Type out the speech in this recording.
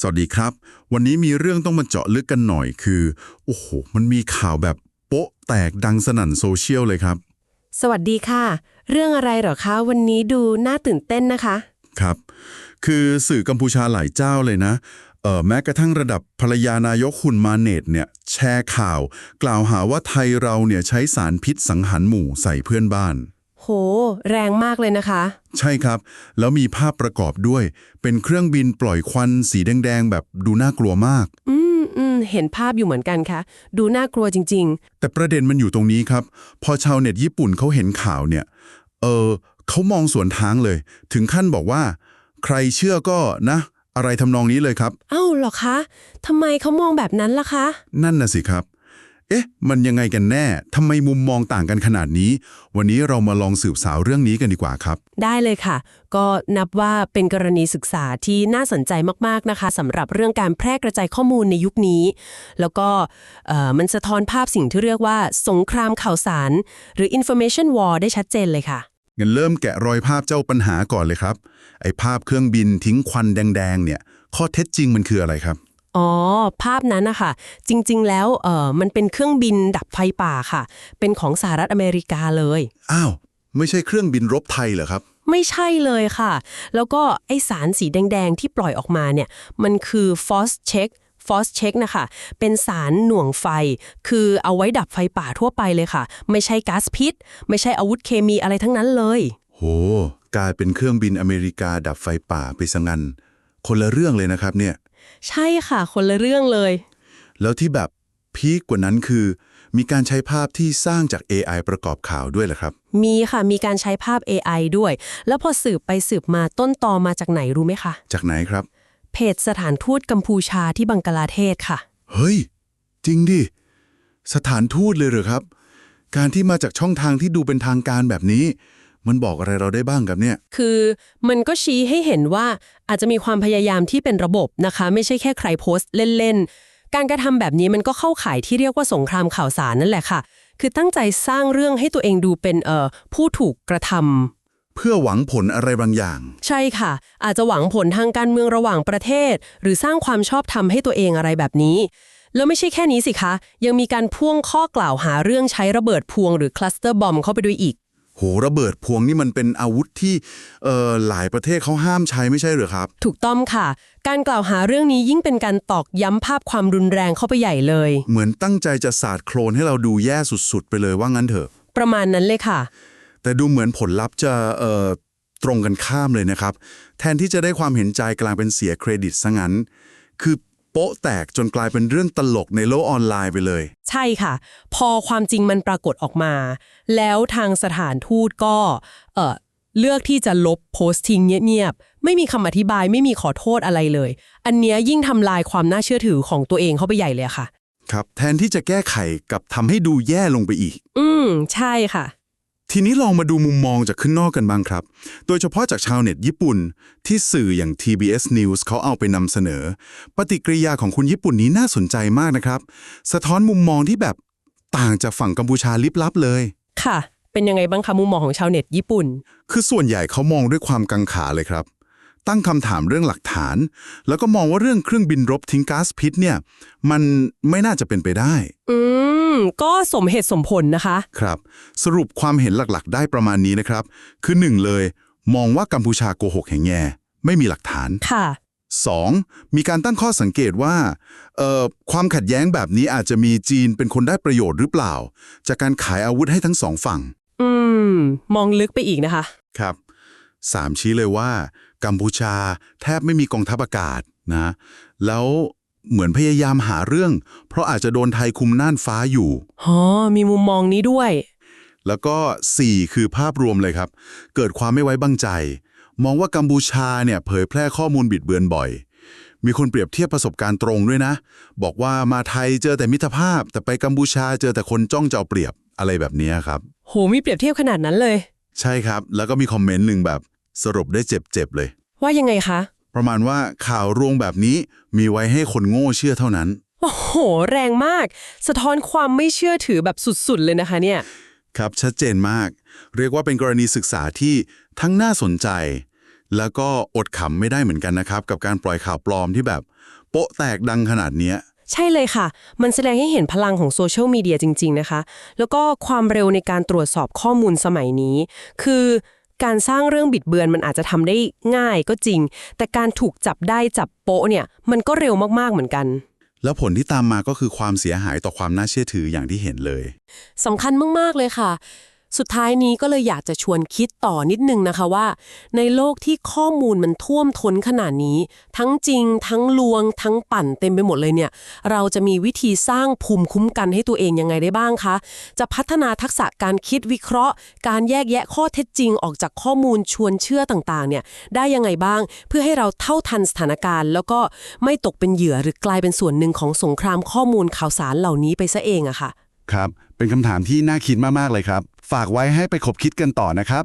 สวัสดีครับ วันนี้มีเรื่องต้องมาเจาะลึกกันหน่อยคือ โอ้โห มันมีข่าวแบบโป๊ะแตกดังสนั่นโซเชียลเลยครับ สวัสดีค่ะ เรื่องอะไรเหรอคะ วันนี้ดูน่าตื่นเต้นนะคะ ครับ คือสื่อกัมพูชาหลายเจ้าเลยนะเออแม้กระทั่งระดับภรรยานายกหุนมาเนตเนี่ยแชร์ข่าว กล่าวหาว่าไทยเราเนี่ยใช้สารพิษสังหารหมู่ใส่เพื่อนบ้าน โห แรงมากเลยนะคะ ใช่ครับ แล้วมีภาพประกอบด้วย เป็นเครื่องบินปล่อยควันสีแดงๆ แบบดูน่ากลัวมาก อืมอืมเห็นภาพอยู่เหมือนกันค่ะดูน่ากลัวจริงแต่ประเด็นมันอยู่ตรงนี้ครับ พอชาวเน็ตญี่ปุ่นเขาเห็นข่าวเนี่ย เออเขามองสวนทางเลย ถึงขั้นบอกว่า ใครเชื่อก็นะ อะไรทำนองนี้เลยครับๆเอ้าเหรอคะทำไมเขามองแบบนั้นล่ะคะ นั่นน่ะสิครับ เอ๊ะ มันยังไงกันแน่ทำไมมุมมองต่างกันขนาดนี้ วันนี้เรามาลองสืบสาวเรื่องนี้กันดีกว่าครับ ได้เลยค่ะ ก็นับว่าเป็นกรณีศึกษาที่น่าสนใจมาก ๆ นะคะสำหรับเรื่องการแพร่กระจายข้อมูลในยุคนี้ แล้วก็เอ่อมันสะท้อนภาพสิ่งที่เรียกว่า สงครามข่าวสาร หรือ information war ได้ชัดเจนเลยค่ะงั้นเริ่มแกะรอยภาพเจ้าปัญหาก่อนเลยครับ ไอ้ภาพเครื่องบินทิ้งควันแดง ๆ เนี่ย ข้อเท็จจริงมันคืออะไรครับ อ๋อ ภาพนั้นนะคะจริงๆ แล้วเออมันเป็นเครื่องบินดับไฟป่าค่ะ เป็นของสหรัฐอเมริกาเลย อ้าว ไม่ใช่เครื่องบินรบไทยเหรอครับ ไม่ใช่เลยค่ะ แล้วก็ไอสารสีแดงๆ ที่ปล่อยออกมาเนี่ย มันคือ f o s check f o s check นะคะ เป็นสารหน่วงไฟ คือเอาไว้ดับไฟป่าทั่วไปเลยค่ะ ไม่ใช่ก๊าซพิษ ไม่ใช่อาวุธเคมีอะไรทั้งนั้นเลย โห กลายเป็นเครื่องบินอเมริกาดับไฟป่าไปซะงั้นคนละเรื่องเลยนะครับเนี่ย ใช่ค่ะคนละเรื่องเลย แล้วที่แบบพีคกว่านั้นคือ มีการใช้ภาพที่สร้างจาก AI ประกอบข่าวด้วยเหรอครับ มีค่ะมีการใช้ภาพ AI ด้วย แล้วพอสืบไปสืบมาต้นตอมาจากไหนรู้ไหมคะ จากไหนครับ เพจสถานทูตกัมพูชาที่บังกลาเทศค่ะ เฮ้ย จริงดิ สถานทูตเลยเหรอครับ การที่มาจากช่องทางที่ดูเป็นทางการแบบนี้ มันบอกอะไรเราได้บ้างครับเนี่ย คือมันก็ชี้ให้เห็นว่าอาจจะมีความพยายามที่เป็นระบบนะคะ ไม่ใช่แค่ใครโพสต์เล่นๆ การกระทำแบบนี้มันก็เข้าข่ายที่เรียกว่าสงครามข่าวสารนั่นแหละค่ะ คือตั้งใจสร้างเรื่องให้ตัวเองดูเป็นเอ่อผู้ถูกกระทำ เพื่อหวังผลอะไรบางอย่าง ใช่ค่ะ อาจจะหวังผลทางการเมืองระหว่างประเทศ หรือสร้างความชอบธรรมให้ตัวเองอะไรแบบนี้ แล้วไม่ใช่แค่นี้สิคะ ยังมีการพ่วงข้อกล่าวหาเรื่องใช้ระเบิดพวงหรือคลัสเตอร์บอมเข้าไปด้วยอีก โหระเบิดพวงนี่มันเป็นอาวุธที่เอ่อหลายประเทศเขาห้ามใช้ไม่ใช่เหรอครับ ถูกต้องค่ะ การกล่าวหาเรื่องนี้ยิ่งเป็นการตอกย้ำภาพความรุนแรงเข้าไปใหญ่เลย เหมือนตั้งใจจะสาดโคลนให้เราดูแย่สุดๆ ไปเลยว่างั้นเถอะ ประมาณนั้นเลยค่ะ แต่ดูเหมือนผลลัพธ์จะเอ่อตรงกันข้ามเลยนะครับ แทนที่จะได้ความเห็นใจกลายเป็นเสียเครดิตซะงั้น คือ โป๊ะแตกจนกลายเป็นเรื่องตลกในโลกออนไลน์ไปเลย ใช่ค่ะ พอความจริงมันปรากฏออกมา แล้วทางสถานทูตก็เออเลือกที่จะลบโพสต์ทิ้งเงียบๆ ไม่มีคำอธิบายไม่มีขอโทษอะไรเลย อันเนี้ยยิ่งทำลายความน่าเชื่อถือของตัวเองเข้าไปใหญ่เลยค่ะ ครับ แทนที่จะแก้ไขกับทำให้ดูแย่ลงไปอีก อืม ใช่ค่ะ ทีนี้ลองมาดูมุมมองจากข้างนอกกันบ้างครับ โดยเฉพาะจากชาวเน็ตญี่ปุ่น ที่สื่ออย่าง TBS News เขาเอาไปนำเสนอ ปฏิกิริยาของคนญี่ปุ่นนี้น่าสนใจมากนะครับ สะท้อนมุมมองที่แบบต่างจากฝั่งกัมพูชาลิบลับเลย ค่ะ เป็นยังไงบ้างคะมุมมองของชาวเน็ตญี่ปุ่น คือส่วนใหญ่เขามองด้วยความกังขาเลยครับ ตั้งคำถามเรื่องหลักฐาน แล้วก็มองว่าเรื่องเครื่องบินรบทิ้งก๊าซพิษเนี่ย มันไม่น่าจะเป็นไปได้ อืม ก็สมเหตุสมผลนะคะ ครับ สรุปความเห็นหลักๆ ได้ประมาณนี้นะครับ คือหนึ่งเลย มองว่ากัมพูชาโกหกแห่งแง่ไม่มีหลักฐานค่ะ 2. มีการตั้งข้อสังเกตว่าเอ่อความขัดแย้งแบบนี้อาจจะมีจีนเป็นคนได้ประโยชน์หรือเปล่า จากการขายอาวุธให้ทั้งสองฝั่ง อืม มองลึกไปอีกนะคะ ครับ 3. ชี้เลยว่า กัมพูชา แทบไม่มีกองทัพอากาศนะแล้วเหมือนพยายามหาเรื่อง เพราะอาจจะโดนไทยคุมน่านฟ้าอยู่อ๋อมีมุมมองนี้ด้วย แล้วก็ 4 คือภาพรวมเลยครับ เกิดความไม่ไว้บังใจ มองว่ากัมพูชาเนี่ยเผยแพร่ข้อมูลบิดเบือนบ่อย มีคนเปรียบเทียบประสบการณ์ตรงด้วยนะ บอกว่ามาไทยเจอแต่มิตรภาพ แต่ไปกัมพูชาเจอแต่คนจ้องจะเอาเปรียบอะไรแบบนี้ครับ โหมีเปรียบเทียบขนาดนั้นเลย ใช่ครับ แล้วก็มีคอมเมนต์หนึ่งแบบ สรุปได้เจ็บๆเลย ว่ายังไงคะ ประมาณว่าข่าวรวงแบบนี้มีไว้ให้คนโง่เชื่อเท่านั้น โอ้โห แรงมาก สะท้อนความไม่เชื่อถือแบบสุดๆ เลยนะคะเนี่ย ครับชัดเจนมาก เรียกว่าเป็นกรณีศึกษาที่ทั้งน่าสนใจ แล้วก็อดขำไม่ได้เหมือนกันนะครับ กับการปล่อยข่าวปลอมที่แบบ โป๊ะแตกดังขนาดเนี้ย ใช่เลยค่ะ มันแสดงให้เห็นพลังของโซเชียลมีเดียจริง ๆ นะคะ แล้วก็ความเร็วในการตรวจสอบข้อมูลสมัยนี้ คือ การสร้างเรื่องบิดเบือนมันอาจจะทำได้ง่ายก็จริง แต่การถูกจับได้จับโป๊ะเนี่ยมันก็เร็วมากๆเหมือนกัน แล้วผลที่ตามมาก็คือความเสียหายต่อความน่าเชื่อถืออย่างที่เห็นเลยสำคัญมากๆเลยค่ะ สุดท้ายนี้ก็เลยอยากจะชวนคิดต่อนิดนึงนะคะว่า ในโลกที่ข้อมูลมันท่วมท้นขนาดนี้ ทั้งจริง ทั้งลวง ทั้งปั่นเต็มไปหมดเลยเนี่ย เราจะมีวิธีสร้างภูมิคุ้มกันให้ตัวเองยังไงได้บ้างคะ จะพัฒนาทักษะการคิดวิเคราะห์ การแยกแยะข้อเท็จจริงออกจากข้อมูลชวนเชื่อต่างๆเนี่ยได้ยังไงบ้าง เพื่อให้เราเท่าทันสถานการณ์ แล้วก็ไม่ตกเป็นเหยื่อหรือกลายเป็นส่วนหนึ่งของสงครามข้อมูลข่าวสารเหล่านี้ไปซะเองอะค่ะ ครับ เป็นคำถามที่น่าคิดมาก ๆ เลยครับ ฝากไว้ให้ไปคบคิดกันต่อนะครับ